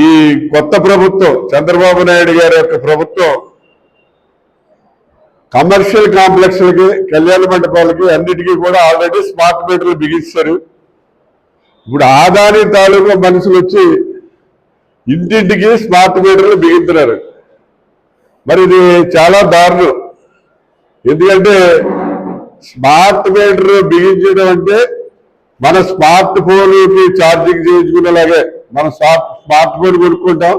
ఈ కొత్త ప్రభుత్వం చంద్రబాబు నాయుడు గారి యొక్క ప్రభుత్వం కమర్షియల్ కాంప్లెక్స్లకి కళ్యాణ మండపాలకి అన్నిటికీ కూడా ఆల్రెడీ స్మార్ట్ మీటర్లు బిగిస్తారు ఇప్పుడు ఆదాని తాలూకా మనుషులు వచ్చి ఇంటింటికి స్మార్ట్ మీటర్లు బిగించున్నారు మరి ఇది చాలా దారుణం. ఎందుకంటే స్మార్ట్ మీటర్ బిగించడం అంటే మన స్మార్ట్ ఫోన్కి ఛార్జింగ్ చేయించుకునేలాగే మనం స్మార్ట్ స్మార్ట్ ఫోన్ కొనుక్కుంటాం.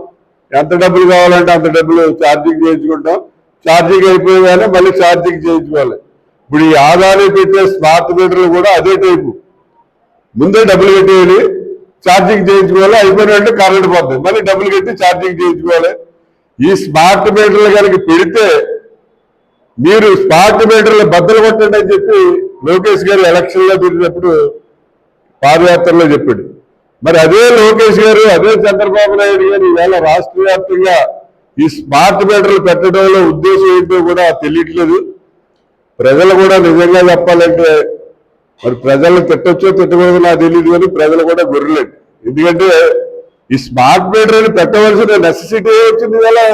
ఎంత డబ్బులు కావాలంటే అంత డబ్బులు ఛార్జింగ్ చేయించుకుంటాం. ఛార్జింగ్ అయిపోయాగానే మళ్ళీ ఛార్జింగ్ చేయించుకోవాలి. ఇప్పుడు ఈ ఆదాని పెట్టే స్మార్ట్ మీటర్లు కూడా అదే టైపు ముందే డబ్బులు కట్టేయాలి. ఛార్జింగ్ చేయించుకోవాలి. అయిపోయిన కరెంట్ పోతుంది మళ్ళీ డబ్బులు కట్టి ఛార్జింగ్ చేయించుకోవాలి. ఈ స్మార్ట్ మీటర్లు కనుక పెడితే మీరు స్మార్ట్ మీటర్లు బద్దలు కొట్టండి అని చెప్పి లోకేష్ గారు ఎలక్షన్లో పెట్టినప్పుడు పాదయాత్రలో చెప్పాడు. మరి అదే లోకేష్ గారు అదే చంద్రబాబు నాయుడు గారు ఈవేళ రాష్ట్ర వ్యాప్తంగా ఈ స్మార్ట్ మీటర్లు పెట్టడంలో ఉద్దేశం ఏంటో కూడా తెలియట్లేదు. ప్రజలు కూడా నిజంగా చెప్పాలంటే మరి ప్రజలను తిట్టొచ్చో తిట్టకూడదో నాకు తెలియదు కానీ ప్రజలు కూడా గొర్రెలేదు ఎందుకంటే ఈ స్మార్ట్ మీటర్ పెట్టవలసిన నెసెసిటీ వచ్చింది ఇలా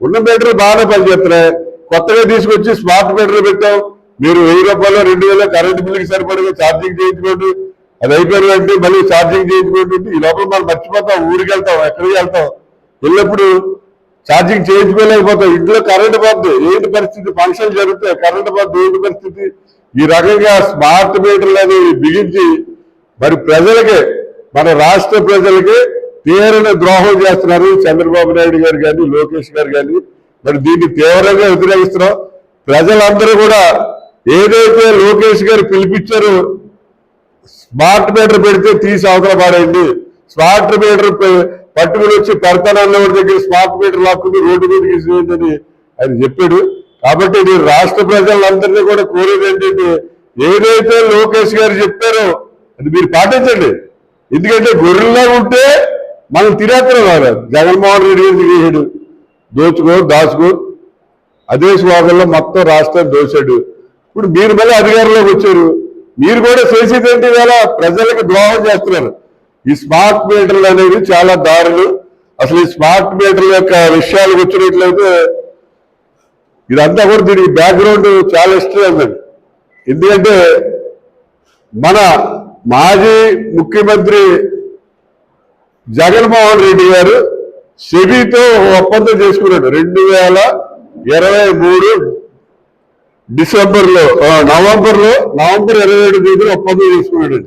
ఉన్న మీటర్లు బాగానే పనిచేస్తున్నాయి. కొత్తగా తీసుకొచ్చి స్మార్ట్ మీటర్లు పెట్టాం. మీరు వెయ్యి రూపాయలు రెండు వేల కరెంటు బిల్లుకి సరిపడగా ఛార్జింగ్ చేయించుకోండి. అది అయిపోయినట్టు మళ్ళీ ఛార్జింగ్ చేయించుకోండి ఈ లోపల మనం మర్చిపోతాం ఊరికి వెళ్తాం ఎక్కడికి వెళ్తాం. వెళ్ళినప్పుడు ఛార్జింగ్ చేయించుకోలేకపోతాం. ఇంట్లో కరెంట్ పద్దు. ఏంటి పరిస్థితి? ఫంక్షన్ జరుగుతాయి. కరెంట్ పద్దు. ఏంటి పరిస్థితి? ఈ రకంగా స్మార్ట్ మీటర్లు అనేవి బిగించి మరి ప్రజలకి మన రాష్ట్ర ప్రజలకి తీవ్రమైన ద్రోహం చేస్తున్నారు చంద్రబాబు నాయుడు గారు కానీ లోకేష్ గారు కానీ. మరి దీన్ని తీవ్రంగా వ్యతిరేకిస్తున్నాం. ప్రజలందరూ కూడా ఏదైతే లోకేష్ గారు పిలిపించారో స్మార్ట్ మీటర్ పెడితే తీసి అవతల పాడేయండి స్మార్ట్ మీటర్ పట్టుకుని వచ్చి పెడతానన్న దగ్గర స్మార్ట్ మీటర్ లాక్కుని రోడ్డు మీదకి తీసుకెళ్ళని ఆయన చెప్పాడు. కాబట్టి నేను రాష్ట్ర ప్రజలందరినీ కూడా కోరేది ఏంటంటే ఏదైతే లోకేష్ గారు చెప్పారో అది మీరు పాటించండి. ఎందుకంటే గొర్రెల్లా ఉంటే మనం తిరేస్తున్నాం కదా జగన్మోహన్ రెడ్డి గారు తిరిగాడు దోచుకో దాచుకో. అదే శ్లోకంలో మొత్తం రాష్ట్రం దోశాడు. ఇప్పుడు మీరు మళ్ళీ అధికారంలోకి వచ్చారు. మీరు కూడా చేసేది వేళ ప్రజలకు ద్రోహం చేస్తున్నారు. ఈ స్మార్ట్ మీటర్లు అనేవి చాలా దారులు అసలు ఈ స్మార్ట్ మీటర్ల యొక్క విషయాలు వచ్చినట్లయితే ఇదంతా కూడా దీనికి బ్యాక్గ్రౌండ్ చాలా ఇష్టం ఉందండి ఎందుకంటే మన మాజీ ముఖ్యమంత్రి జగన్మోహన్ రెడ్డి గారు సెబీతో ఒప్పందం చేసుకున్నాడు. రెండు వేల ఇరవై మూడు డిసెంబర్లో నవంబర్లో నవంబర్ ఇరవై ఏడు తేదీన ఒప్పందం చేసుకున్నాడు